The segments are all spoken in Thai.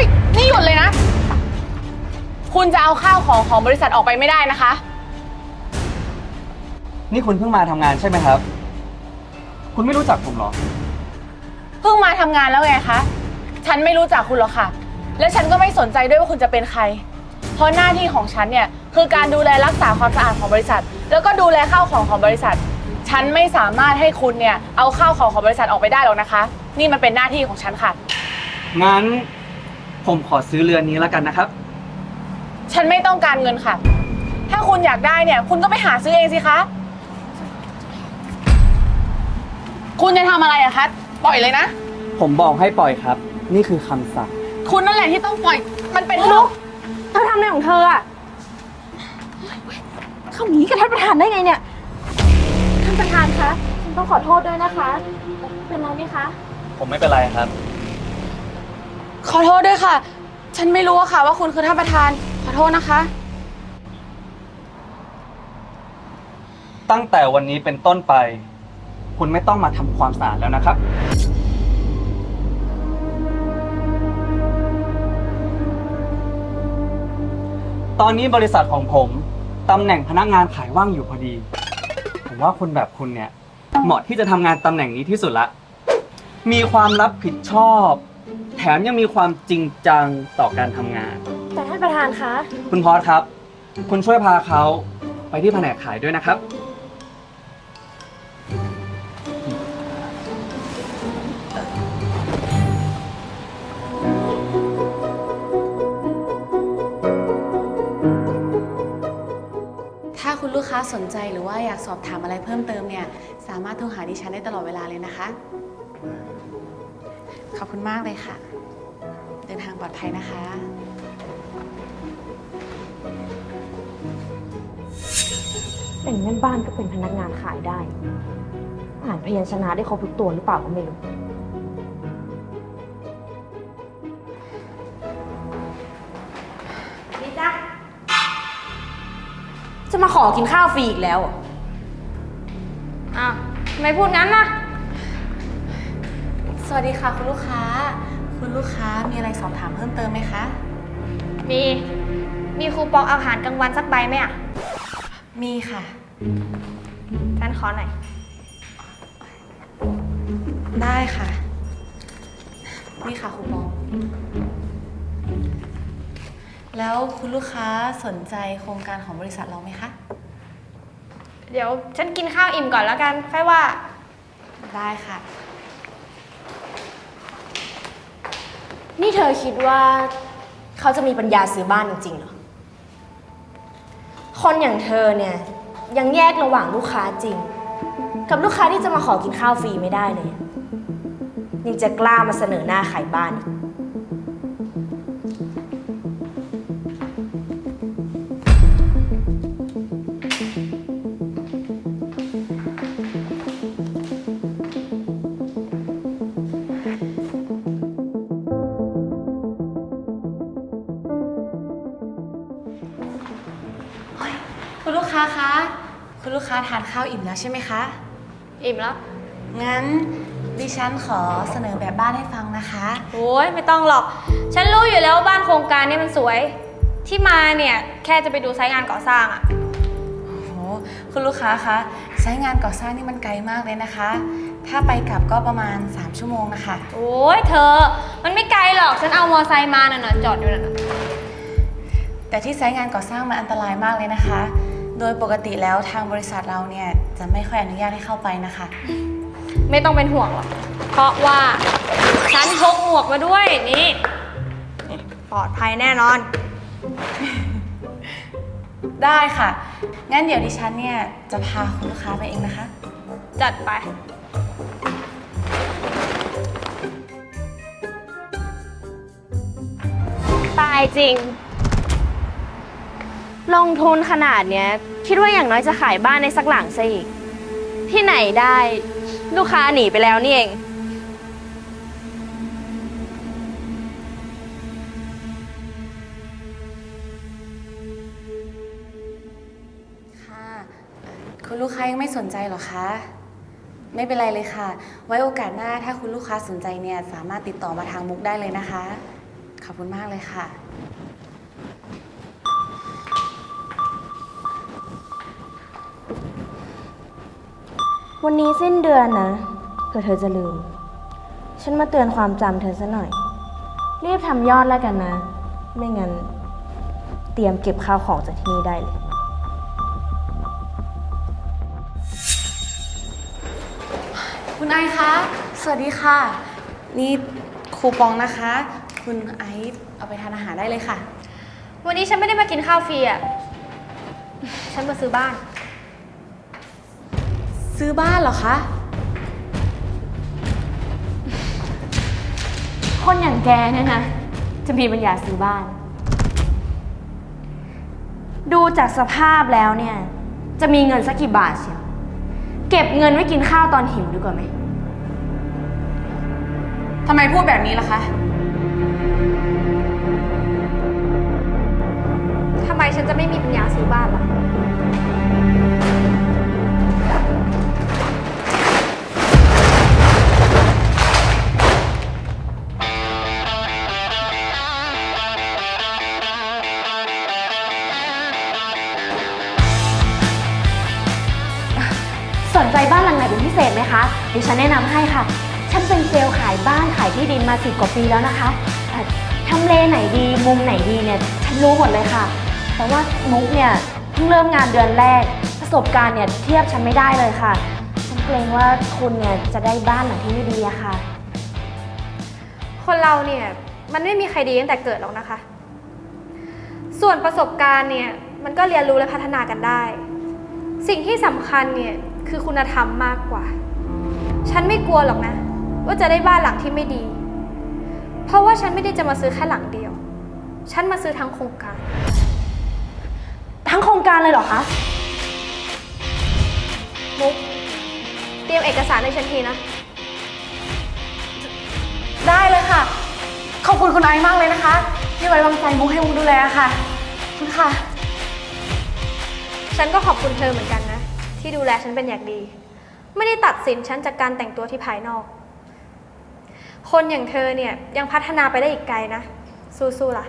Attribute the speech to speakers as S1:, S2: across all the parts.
S1: ฮ้ย นี่หยุดเลยนะ คุณจะเอาข้าวของของบริษัทออกไปไม่ได้นะคะ
S2: นี่คุณเพิ่งมาทำงานใช่ไหมครับ คุณไม่รู้จักผมเหรอ
S1: เพิ่งมาทำงานแล้วไงคะ ฉันไม่รู้จักคุณหรอกค่ะ และฉันก็ไม่สนใจด้วยว่าคุณจะเป็นใคร เพราะหน้าที่ของฉันเนี่ยคือการดูแลรักษาความสะอาดของบริษัท แล้วก็ดูแลข้าวของของบริษัท ฉันไม่สามารถให้คุณเนี่ยเอาข้าวของของบริษัทออกไปได้หรอกนะคะ นี่มันเป็นหน้าที่ของฉันค่ะ
S2: งั้น ผมขอซื้อเรือนนี้แล้วกันนะครับ
S1: ฉันไม่ต้องการเงินค่ะ ถ้าคุณอยากได้เนี่ย คุณก็ไปหาซื้อเองสิคะ คุณจะทำอะไรอะคะปล่อยเลยนะ
S2: ผมบอกให้ปล่อยครับ นี่คือคำสั่ง
S1: คุณนั่นแหละที่ต้องปล่อย มันเป็น
S3: นุกเธอทำอะไรของเธออะเข้าหนีกับท่านประธานได้ไงเนี่ย ท่านประธานคะ ฉันต้องขอโทษด้วยนะคะ เป็นไรไหมคะ
S2: ผมไม่เป็นไรครับ
S1: ขอโทษด้วยค่ะ ฉันไม่รู้อะค่ะ ว่าคุณคือท่านประธาน ขอโทษนะคะ
S2: ตั้งแต่วันนี้เป็นต้นไป คุณไม่ต้องมาทำความสะอาดแล้วนะครับ ตอนนี้บริษัทของผมตำแหน่งพนักงานขายว่างอยู่พอดี ผมว่าคนแบบคุณเนี่ย เหมาะที่จะทำงานตำแหน่งนี้ที่สุดละ มีความรับผิดชอบ แถมยังมีความจริงจังต่อการทำงาน
S3: แต่ท่านประธานคะ
S2: คุณพอสครับ คุณช่วยพาเขาไปที่แผนกขายด้วยนะครับ
S1: ถ้าคุณลูกค้าสนใจหรือว่าอยากสอบถามอะไรเพิ่มเติมเนี่ย สามารถโทรหาดิฉันได้ตลอดเวลาเลยนะคะ ขอบคุณมากเลยค่ะ เดินทางปลอดภัยนะคะ
S3: เป็นแม่บ้านก็เป็นพนักงานขายได้ อ่านพยัญชนะได้ครบทุกตัวหรือเปล่าก็ไม่รู้ นี่จ้ะจะมาขอกินข้าวฟรีอีกแล้วเหรออ้าวทำไมพูดงั้นนะ
S1: สวัสดีค่ะคุณลูกค้า คุณลูกค้ามีอะไรสอบถามเพิ่มเติมไหมคะ
S4: มี มีคูปองอาหารกลางวันสักใบไหมอะ
S1: มีค่ะ
S4: ฉันขอหน่อย
S1: ได้ค่ะ นี่ค่ะคูปอง แล้วคุณลูกค้าสนใจโครงการของบริษัทเราไหมคะ
S4: เดี๋ยวฉันกินข้าวอิ่มก่อนแล้วกัน ค่อยว่า
S1: ได้ค่ะ
S3: นี่เธอคิดว่าเขาจะมีปัญญาซื้อบ้านจริงๆเหรอ คนอย่างเธอเนี่ยยังแยกระหว่างลูกค้าจริง กับลูกค้าที่จะมาขอกินข้าวฟรีไม่ได้เลย ยังจะกล้ามาเสนอหน้าขายบ้านอีก
S1: คุณลูกค้าคะ คุณลูกค้าทานข้าวอิ่มแล้วใช่ไหมคะ
S4: อิ่มแล้ว
S1: งั้นดิฉันขอเสนอแบบบ้านให้ฟังนะคะ
S4: โอ้ยไม่ต้องหรอก ฉันรู้อยู่แล้วว่าบ้านโครงการนี้มันสวย ที่มาเนี่ยแค่จะไปดูไซต์งานก่อสร้างอะ
S1: โอ้โห คุณลูกค้าคะใช้งานก่อสร้างนี่มันไกลมากเลยนะคะ ถ้าไปกลับก็ประมาณ 3 ชั่วโมงนะคะ
S4: โอ้ยเธอ มันไม่ไกลหรอก ฉันเอามอไซค์มาน่ะนะจอดอยู่น่ะ
S1: แต่ที่ใช้งานก่อสร้างมันอันตรายมากเลยนะคะ โดยปกติแล้วทางบริษัทเราเนี่ยจะไม่ค่อยอนุญาตให้เข้าไปนะคะ
S4: ไม่ต้องเป็นห่วงหรอก เพราะว่า ฉันพกหมวกมาด้วยนี่นี่ปลอดภัยแน่นอน
S1: ได้ค่ะ งั้นเดี๋ยวดิฉันเนี่ยจะพาคุณลูกค้าไปเองนะคะ
S4: จัดไป
S3: ตายจริง ลงทุนขนาดเนี้ย คิดว่าอย่างน้อยจะขายบ้านในสักหลังซะอีก ที่ไหนได้ลูกค้าหนีไปแล้วนี่เอง
S1: ค่ะเอ่อคุณลูกค้ายังไม่สนใจเหรอคะ ไม่เป็นไรเลยค่ะ ไว้โอกาสหน้าถ้าคุณลูกค้าสนใจเนี่ยสามารถติดต่อมาทางมุกได้เลยนะคะ ขอบอบคุณมากเลยค่ะ
S3: วันนี้สิ้นเดือนนะเผื่อเธอจะลืม ฉันมาเตือนความจำเธอซะหน่อย รีบทำยอดแล้วกันนะ ไม่งั้น เตรียมเก็บข้าวของจากที่นี่ได้เลย
S1: คุณไอซ์คะ สวัสดีค่ะ นี่คูปองนะคะ คุณไอซ์เอาไปทานอาหารได้เลยค่ะ
S4: วันนี้ฉันไม่ได้มากินข้าวฟรีอะ ฉันมาซื้อบ้าน
S1: ซื้อบ้านเหรอคะ
S3: คนอย่างแกเนี่ยนะ จะมีปัญญาซื้อบ้าน ดูจากสภาพแล้วเนี่ย จะมีเงินสักกี่บาทเชียวเก็บเงินไว้กินข้าวตอนหิวดีกว่าไหม
S1: ทำไมพูดแบบนี้ล่ะคะ
S4: ทำไมฉันจะไม่มีปัญญาซื้อบ้านล่ะ
S3: ดี๋ยวฉันแนะนำให้ค่ะ ฉันเป็นเซลล์ขายบ้านขายที่ดินมาสิบกว่าปีแล้วนะคะเอ่อทำเลไหนดีมุมไหนดีเนี่ยฉันรู้หมดเลยค่ะ แต่ว่ามุกเนี่ยเพิ่งเริ่มงานเดือนแรก ประสบการณ์เนี่ยเทียบฉันไม่ได้เลยค่ะ ฉันเกรงว่าคุณเนี่ยจะได้บ้านหลังที่ไม่ดีอะค่ะ
S4: คนเราเนี่ยมันไม่มีใครดีตั้งแต่เกิดหรอกนะคะ ส่วนประสบการณ์เนี่ยมันก็เรียนรู้และพัฒนากันได้ สิ่งที่สำคัญเนี่ยคือคุณธรรมมากกว่า ฉันไม่กลัวหรอกนะ ว่าจะได้บ้านหลังที่ไม่ดี เพราะว่าฉันไม่ได้จะมาซื้อแค่หลังเดียว ฉันมาซื้อทั้งโครงการ
S3: ทั้งโครงการเลยเหรอคะ
S4: มุกเตรียมเอกสารให้ฉันทีนะ
S1: ได้เลยค่ะ ขอบคุณคุณไอซ์มากเลยนะคะที่ไว้วางใจมุกให้มุกดูแลค่ะขอบคุณค่ะ
S4: ฉันก็ขอบคุณเธอเหมือนกันนะ ที่ดูแลฉันเป็นอย่างดี ไม่ได้ตัดสินฉันจากการแต่งตัวที่ภายนอก คนอย่างเธอเนี่ยยังพัฒนาไปได้อีกไกลนะ สู้ๆล่ะ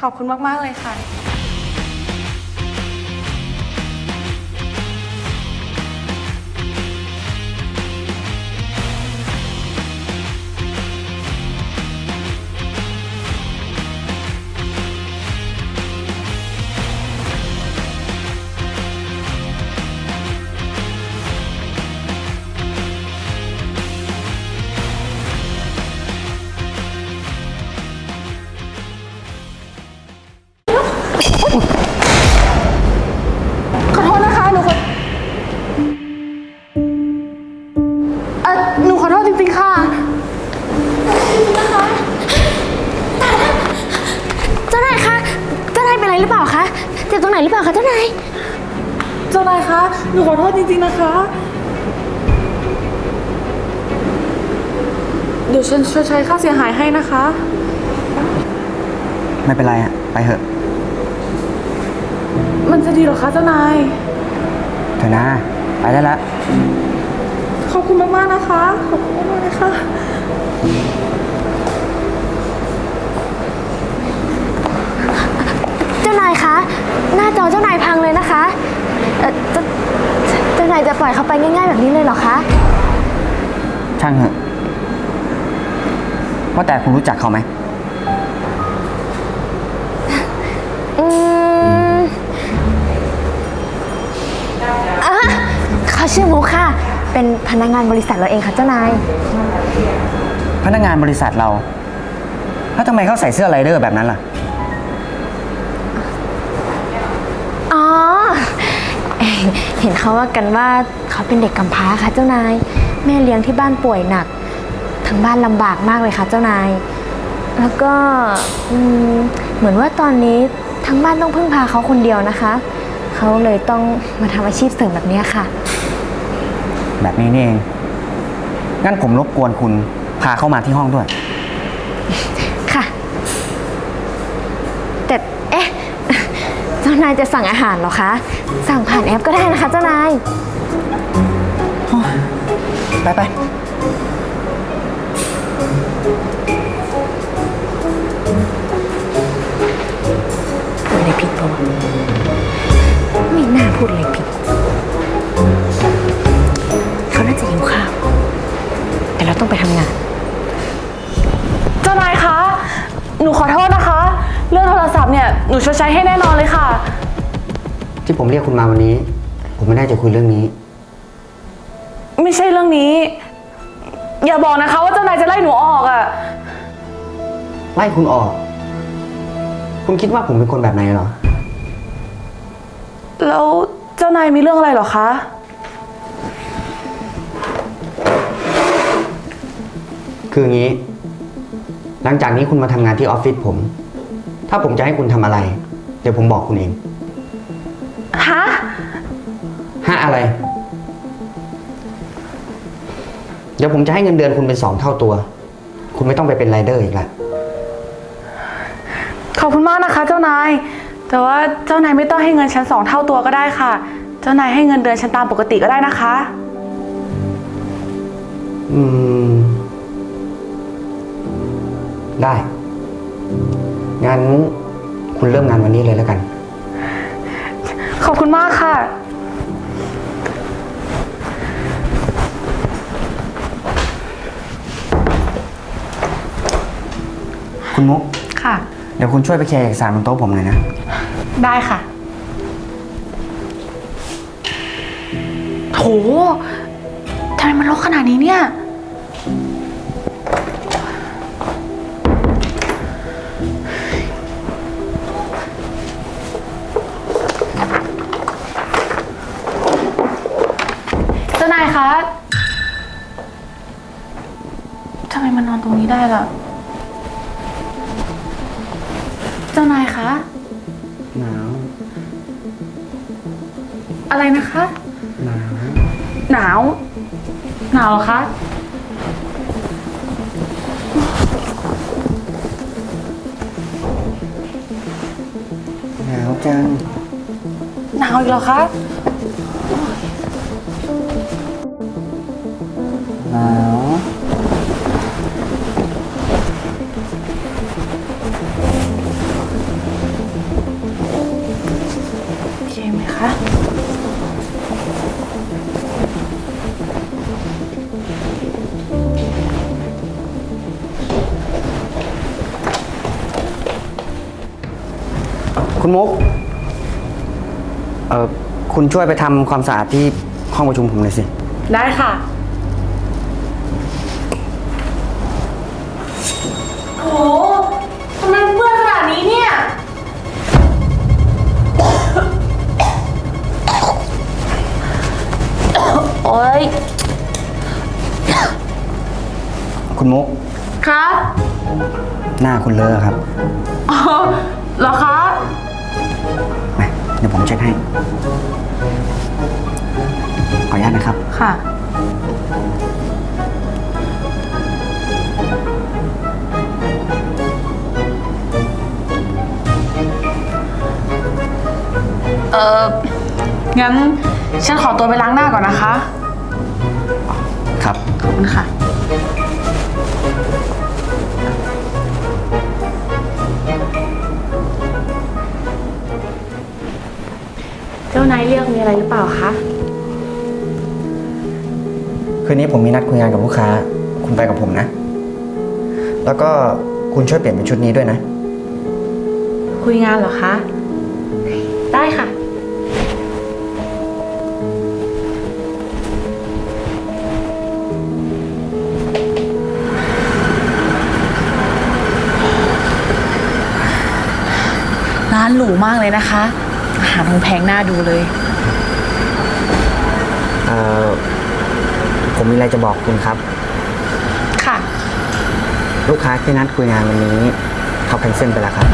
S1: ขอบคุณมาก ๆ เลยค่ะ ดี๋ยวฉันชดใช้ค่าเสียหายให้นะคะ
S5: ไม่เป็นไรอะไปเถอะ
S1: มันจะดีเหรอคะเจ้านาย
S5: เถอะนะไปได้ละ
S1: ขอบคุณมากๆนะคะ ขอบคุณมากๆเลยค่ะ
S3: เจ้านายคะ หน้าจอเจ้านายพังเลยนะคะ
S5: ว่าแต่คุณรู้จักเขาไหม
S3: อืมอะเขาชื่อมุกค่ะ เป็นพนักงานบริษัทเราเองค่ะเจ้านาย
S5: พนักงานบริษัทเรา แล้วทำไมเขาใส่เสื้อไรเดอร์แบบนั้นล่ะ
S3: อ๋อ เห็นเขาว่ากันว่าเขาเป็นเด็กกำพร้าค่ะเจ้านาย แม่เลี้ยงที่บ้านป่วยหนัก ทั้งบ้านลำบากมากเลยค่ะเจ้านาย แล้วก็อืมเหมือนว่าตอนนี้ทั้งบ้านต้องพึ่งพาเขาคนเดียวนะคะ เขาเลยต้องมาทำอาชีพเสริมแบบเนี้ยค่ะ
S5: แบบนี้นี่เอง งั้นผมรบกวนคุณพาเข้ามาที่ห้องด้วย
S3: ค่ะ แต่เอ๊ะ เจ้านายจะสั่งอาหารเหรอคะ สั่งผ่านแอปก็ได้นะคะ เจ้านาย
S5: ไปไป
S3: อะไรผิดปะวะไม่น่าพูดอะไรผิด เขาน่าจะ
S1: หิ
S3: วข้าว แต่เราต้องไปทำงา
S1: น
S3: เ
S6: จ
S1: ้า
S6: นายคะ หนู
S1: ขอโทษนะคะ เรื่องโทรศัพท์เนี่ย หนูชดใช้ให้แน่นอนเลยค่ะ
S5: ที่ผมเรียกคุณมาวันนี้ ผมไม่ได้จะคุยเรื่องนี้
S1: ไม่ใช่เรื่องนี้ อย่าบอกนะคะว่าจะายจะไล่หนูออกอะ่ะ
S5: ไล่คุณออก คุณคิดว่าผมเป็นคนแบบไหนเหรอ
S1: แล้วเจ้านายมีเรื่องอะไรเหรอคะ
S5: คืออย่างนี้ หลังจากนี้คุณมาทำงานที่ออฟฟิศผม ถ้าผมจะให้คุณทำอะไร เดี๋ยวผมบอกคุณเอง
S1: ฮะ
S5: ห้าอะไร ดี๋ยวผมจะให้เงินเดือนคุณเป็นสองเท่าตัว คุณไม่ต้องไปเป็นไรเดอร์อีกแล้ว
S1: ขอบคุณมากนะคะ เจ้านาย แต่ว่าเจ้านายไม่ต้องให้เงินฉันสองเท่าตัวก็ได้ค่ะ เจ้านายให้เงินเดือนฉันตามปกติก็ได้นะคะ
S5: อืม ได้ งั้นคุณเริ่มงานวันนี้เลยแล้วกัน
S1: ขอบคุณมากค่ะ
S5: คุณมุก
S1: ค่ะ
S5: เดี๋ยวคุณช่วยไปเคลียร์เอกสารบนโต๊ะผมหน่อยนะ
S1: ได้ค่ะ โถทำไมมันรกขนาดนี้เนี่ย เจ้านายคะ ทำไมมันนอนตรงนี้ได้ล่ะ อะไรนะคะ
S5: หนาว
S1: หนาวหนาวเหรอคะ
S5: หนาวจัง
S1: หนาวอีกเหรอคะ
S5: คุณมุก เออคุณช่วยไปทำความสะอาดที่ห้องประชุมผมหน่อยสิ
S1: ได้ค่ะ โหทำไมเปื้อนขนาดนี้เนี่ย โอ๊ย
S5: คุณมุก
S1: ครับ
S5: หน้าคุณเลอะครับ
S1: อ๋อเหรอคะ
S5: มาเดี๋ยวผมเช็คให้ ขออนุญาตนะครับ
S1: ค่ะ เอองั้น ฉันขอตัวไปล้างหน้าก่อนนะคะ
S5: ครับ
S1: ขอบคุณค่ะ เจ้านายเรียกมีอะไรหรือเปล่าคะ
S5: คืนนี้ผมมีนัดคุยงานกับลูกค้า คุณไปกับผมนะ แล้วก็คุณช่วยเปลี่ยนเป็นชุดนี้ด้วยนะ
S1: คุยงานเหรอคะ ได้ค่ะ ร้านหรูมากเลยนะคะ อาหารคงแพงน่าดูเลย
S5: เอ่อผมมีอะไรจะบอกคุณครับ
S1: ค่ะ
S5: ลูกค้าที่นัดคุยงานวันนี้เขาแคนเซิลไปแล้วครับ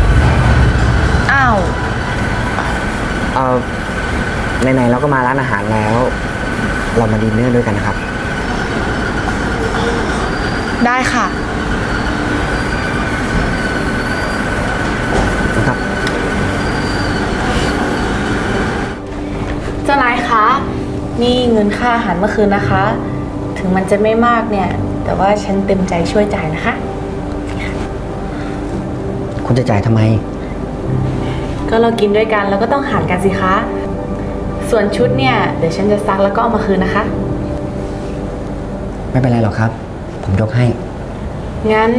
S1: อ้าว
S5: เอ่อไหนๆเราก็มาร้านอาหารแล้ว เรามาดินเนอร์ด้วยกันนะครับ
S1: ได้ค่ะ
S5: นะครับ
S1: เจ้านายคะ นี่เงินค่าอาหารเมื่อคืนนะคะ ถึงมันจะไม่มากเนี่ย แต่ว่าฉันเต็มใจช่วยจ่ายนะคะ
S5: คุณจะจ่ายทำไม
S1: ก็เรากินด้วยกันแล้วก็ต้องหารกันสิคะ ส่วนชุดเนี่ย เดี๋ยวฉันจะซักแล้วก็เอามาคืนนะคะ
S5: ไม่เป็นไรหรอกครับ ผมยกให้
S1: งั้น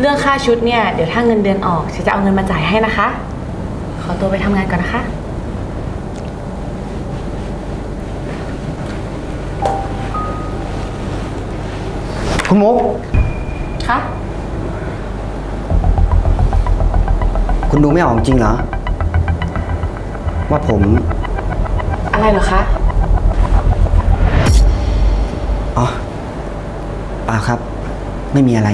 S1: เรื่องค่าชุดเนี่ย เดี๋ยวถ้าเงินเดือนออกฉันจะเอาเงินมาจ่ายให้นะคะ ขอตัวไปทำงานก่อนนะคะ
S5: คุณมุก
S1: คะ
S5: คุณดูไม่ออกจริงเหรอ ว่าผม
S1: อะไรเหรอคะ
S5: อ๋อเปล่าครับ ไม่มีอะไร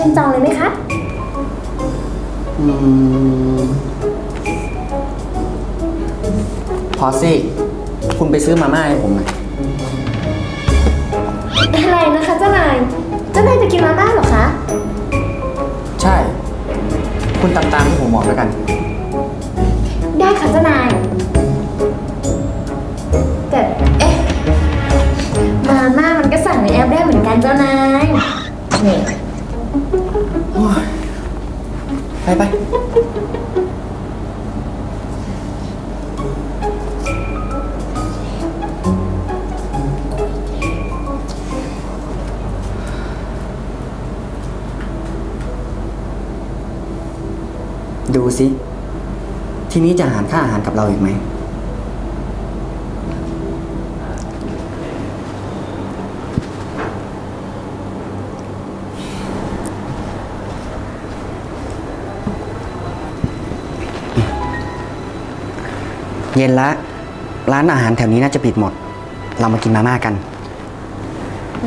S3: ฉันจองเลยไหมคะ
S5: อืมพอสิคุณไปซื้อมาม่าให้ผมหน่อย
S3: อะไรนะคะเจ้านาย เจ้านายจะกินมาม่าเหรอคะ
S5: ใช่ คุณตามตามที่ผมบอกแล้วกัน
S3: ได้ค่ะเจ้านาย แต่เอ๊ะ มาม่ามันก็สั่งในแอปได้เหมือนกันเจ้านายนี่
S5: ไปไปดูสิ ทีนี้จะหารค่าอาหารกับเราอีกไหม เย็นละร้านอาหารแถวนี้น่าจะปิดหมด เรามากินมาม่ากัน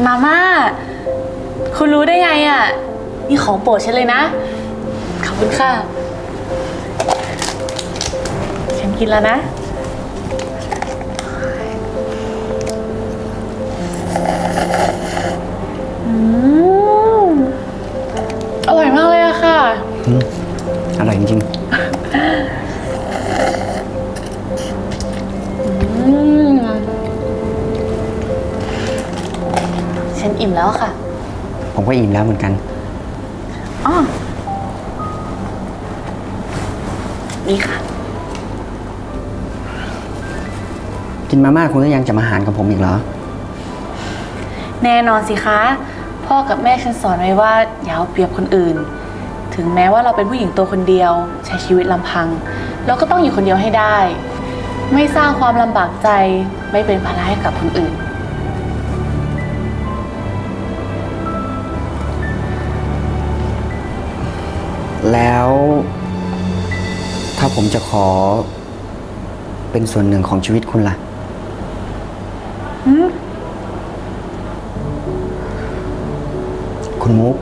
S1: มาม่า คุณรู้ได้ไงอะ่ะ นี่ของโปรดฉันเลยนะ ขอบคุณค่ะ ฉันกินแล้วนะ แล้วค่ะ
S5: ๆผมก็อิ่มแล้วเหมือนกัน
S1: อ๋อ นี่ค่ะ
S5: กินมาม่าคุณก็ยังจะมาหารกับผมอีกเหรอ
S1: แน่นอนสิคะ พ่อกับแม่ฉันสอนไว้ว่าอย่าเอาเปรียบคนอื่น ถึงแม้ว่าเราเป็นผู้หญิงตัวคนเดียว ใช้ชีวิตลำพัง เราก็ต้องอยู่คนเดียวให้ได้ ไม่สร้างความลำบากใจ ไม่เป็นภาระให้กับคนอื่น
S5: ผมจะขอ เป็นส่วนหนึ่งของชีวิตคุณล่ะ คุณมุก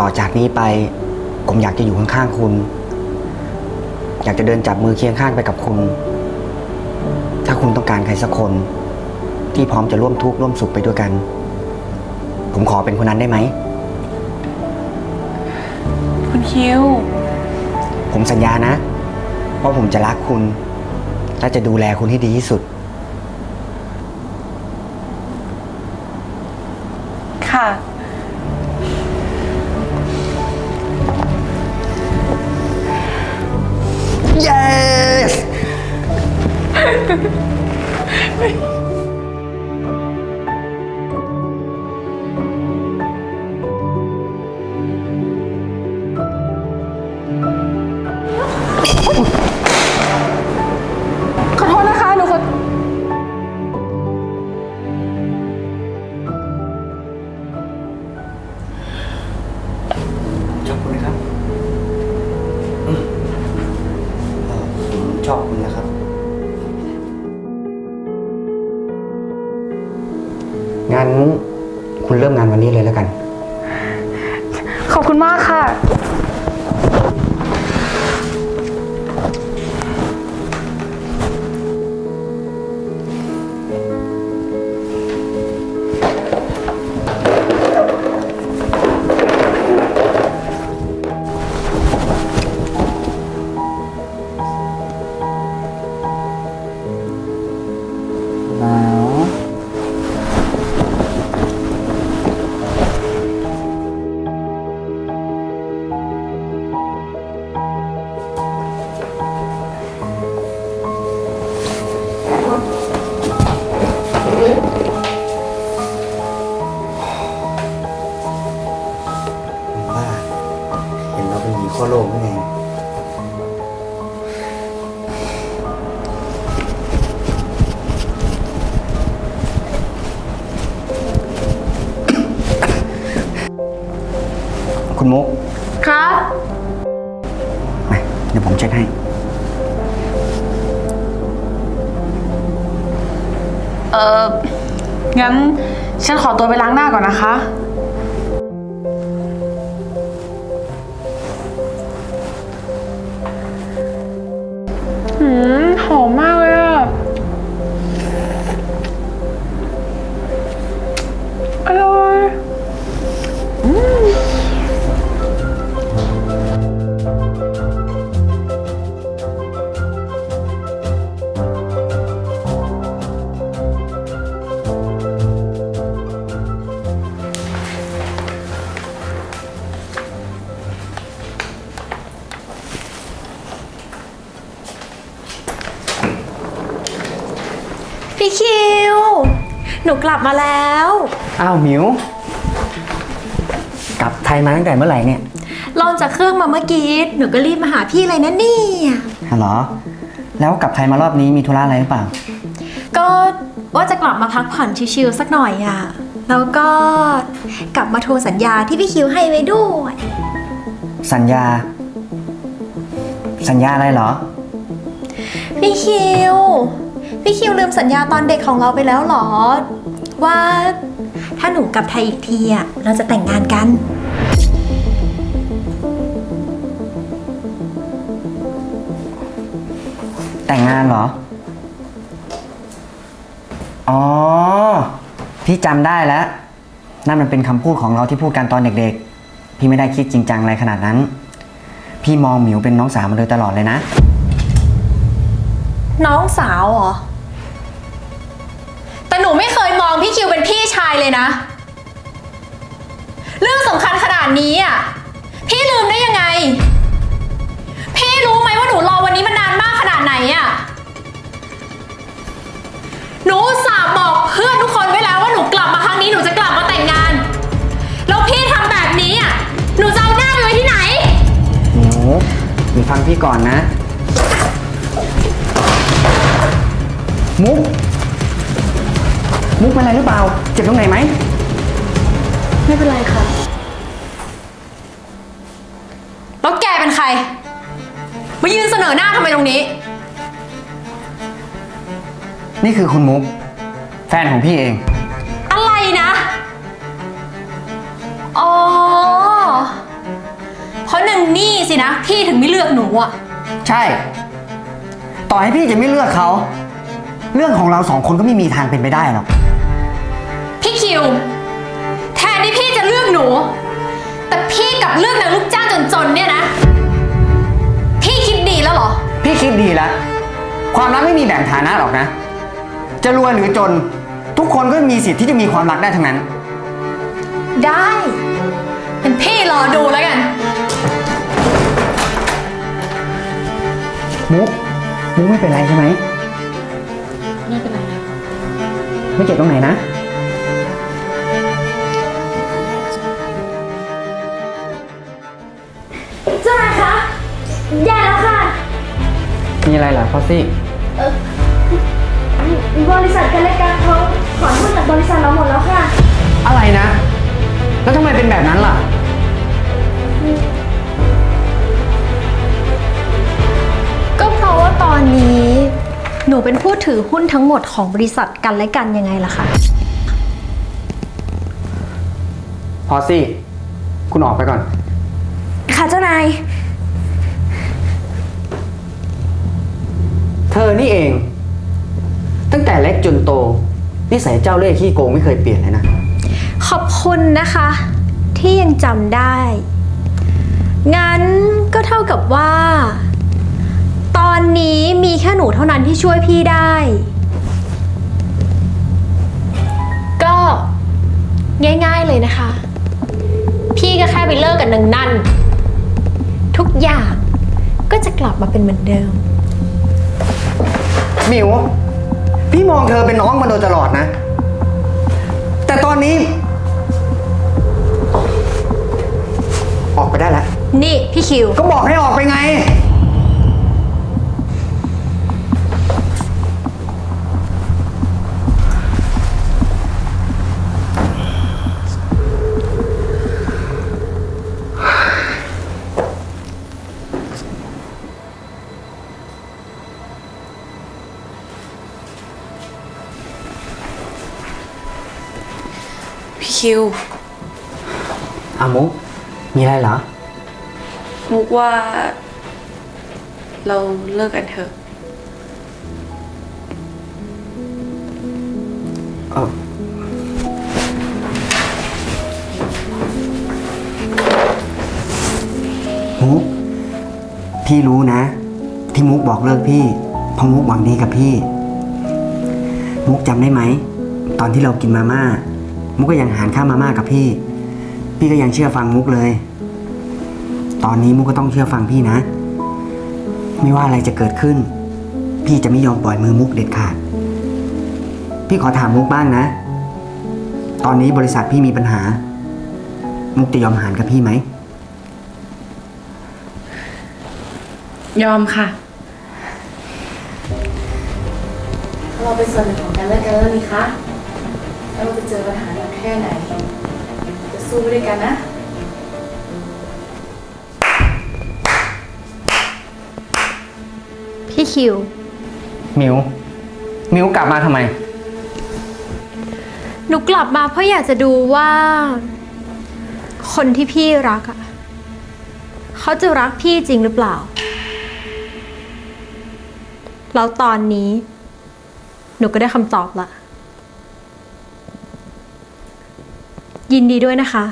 S5: ต่อจากนี้ไป ผมอยากจะอยู่ข้างๆคุณ อยากจะเดินจับมือเคียงข้างไปกับคุณ ถ้าคุณต้องการใครสักคน ที่พร้อมจะร่วมทุกข์ร่วมสุขไปด้วยกัน ผมขอเป็นคนนั้นได้ไหม
S1: คุณคิว
S5: ผมสัญญานะ ว่าผมจะรักคุณ และจะดูแลคุณให้ดีที่สุด ลั
S1: บมา
S7: แล้ว
S5: อ้าวหมิว กลับไทยมาตั้งแต่เมื่อไหร่เนี่ย
S7: ลงจากเครื่องมาเมื่อกี้หนูก็รีบมาหาพี่เลยนะเนี่ย
S5: ฮัลโหลแล้วกลับไทยมารอบนี้มีธุระอะไรหรือเปล่า
S7: ก็ว่าจะกลับมาพักผ่อนชิวๆสักหน่อยอะแล้วก็กลับมาทวงสัญญาที่พี่คิวให้ไว้ด้วย
S5: สัญญา สัญญาอะไรเหรอ
S7: พี่คิว พี่คิวลืมสัญญาตอนเด็กของเราไปแล้วเหรอ ว่า ถ้าหนูกลับไทยอีกทีอะเราจะแต่งงานกัน
S5: แต่งงานเหรอ อ๋อ พี่จำได้แล้ว นั่นมันเป็นคำพูดของเราที่พูดกันตอนเด็กๆ พี่ไม่ได้คิดจริงจังอะไรขนาดนั้น พี่มองหมิวเป็นน้องสาวมาโดยตลอดเลยนะ
S7: น้องสาวเหรอ พี่คิวเป็นพี่ชายเลยนะ เรื่องสำคัญขนาดนี้อะ พี่ลืมได้ยังไง พี่รู้ไหมว่าหนูรอวันนี้มานานมากขนาดไหนอะ หนูอุตสาบบอกเพื่อนทุกคนไว้แล้วว่าหนูกลับมาครั้งนี้หนูจะกลับมาแต่งงาน แล้วพี่ทำแบบนี้อะ หนูจะเอาหน้าไปไว้ที่ไหน
S5: หมิวหมิวฟังพี่ก่อนนะ มุก มุกเป็นอะไรหรือเปล่า เจ็บตรงไหนไหม
S7: ไม่เป็นไรค่ะ แล้วแกเป็นใคร มายืนเสนอหน้าทำไมตรงนี้
S5: นี่คือคุณมุก แฟนของพี่เอง
S7: อะไรนะ อ๋อ เพราะหนึ่งนี่สินะ พี่ถึงไม่เลือกหนูอะ
S5: ใช่ ต่อให้พี่จะไม่เลือกเขา เรื่องของเราสองคนก็ไม่มีทางเป็นไปได้หรอก
S7: พี่ คิว แทนที่พี่จะเลือกหนู แต่พี่กลับเลือกนางลูกจ้างจนๆเนี่ยนะ พี่คิดดีแล้วเหรอ
S5: พี่คิดดีแล้ว ความรักไม่มีแบ่งฐานะหรอกนะ จะรวยหรือจน ทุกคนก็มีสิทธิ์ที่จะมีความรักได้ทั้งนั้น
S7: ได้เป็นพี่รอดูแล้วกัน
S5: มุก มุกไม่เป็นไรใช่ไหม
S8: ไม่เป็นไร
S5: ไม่เจ็บตรงไหนนะ มีอะไรเหรอฟอสซี่
S7: บริษัทกันและกันเขาถอนหุ้นจากบริษัทเราหมดแล้วค่ะ
S5: อะไรนะ แล้วทำไมเป็นแบบนั้นล่ะ
S7: ก็เพราะว่าตอนนี้ หนูเป็นผู้ถือหุ้นทั้งหมดของบริษัทกันและกันยังไงล่ะคะ
S5: พอซี่ คุณออกไปก่อน
S7: ค่ะเจ้านาย
S5: เธอนี่เอง ตั้งแต่เล็กจนโต นิสัยเจ้าเล่ห์ขี้โกงไม่เคยเปลี่ยนเลยนะ
S7: ขอบคุณนะคะ ที่ยังจำได้ งั้นก็เท่ากับว่า ตอนนี้มีแค่หนูเท่านั้นที่ช่วยพี่ได้ ก็ง่ายๆเลยนะคะ พี่ก็แค่ไปเลิกกับนางนั่น ทุกอย่างก็จะกลับมาเป็นเหมือนเดิม
S5: หมิว พี่มองเธอเป็นน้องมาโดยตลอดนะ แต่ตอนนี้ ออกไปได้แล้ว
S7: นี่พี่คิว
S5: ก็บอกให้ออกไปไง
S6: คิว
S5: อามุกมีอะไรเหรอ
S6: มุกว่า เราเลิกกันเถอะ
S5: เออมุกพี่รู้นะ ที่มุกบอกเลิกพี่เพราะมุกหวังดีกับพี่ มุกจำได้ไหม ตอนที่เรากินมาม่า มุกก็ยังหารข้าวมาม่ากับพี่ พี่ก็ยังเชื่อฟังมุกเลย ตอนนี้มุกก็ต้องเชื่อฟังพี่นะ ไม่ว่าอะไรจะเกิดขึ้น พี่จะไม่ยอมปล่อยมือมุกเด็ดขาด พี่ขอถามมุกบ้างนะ ตอนนี้บริษัทพี่มีปัญหา มุกจะยอมหารกับพี่ไหม
S6: ยอมค่ะ
S1: เราเป็นส่วนหนึ่งของกันและกันแล้วนี่คะไม่ว่าจะเจอปัญหาหนัก แค่ไหนจะสู้ไปด้วยกันนะ
S7: พี่คิว
S5: มิว มิวกลับมาทำไม
S7: หนูกลับมาเพราะอยากจะดูว่า คนที่พี่รักอะเขาจะรักพี่จริงหรือเปล่า แล้วตอนนี้ หนูก็ได้คำตอบละ ยินดีด้วยนะคะ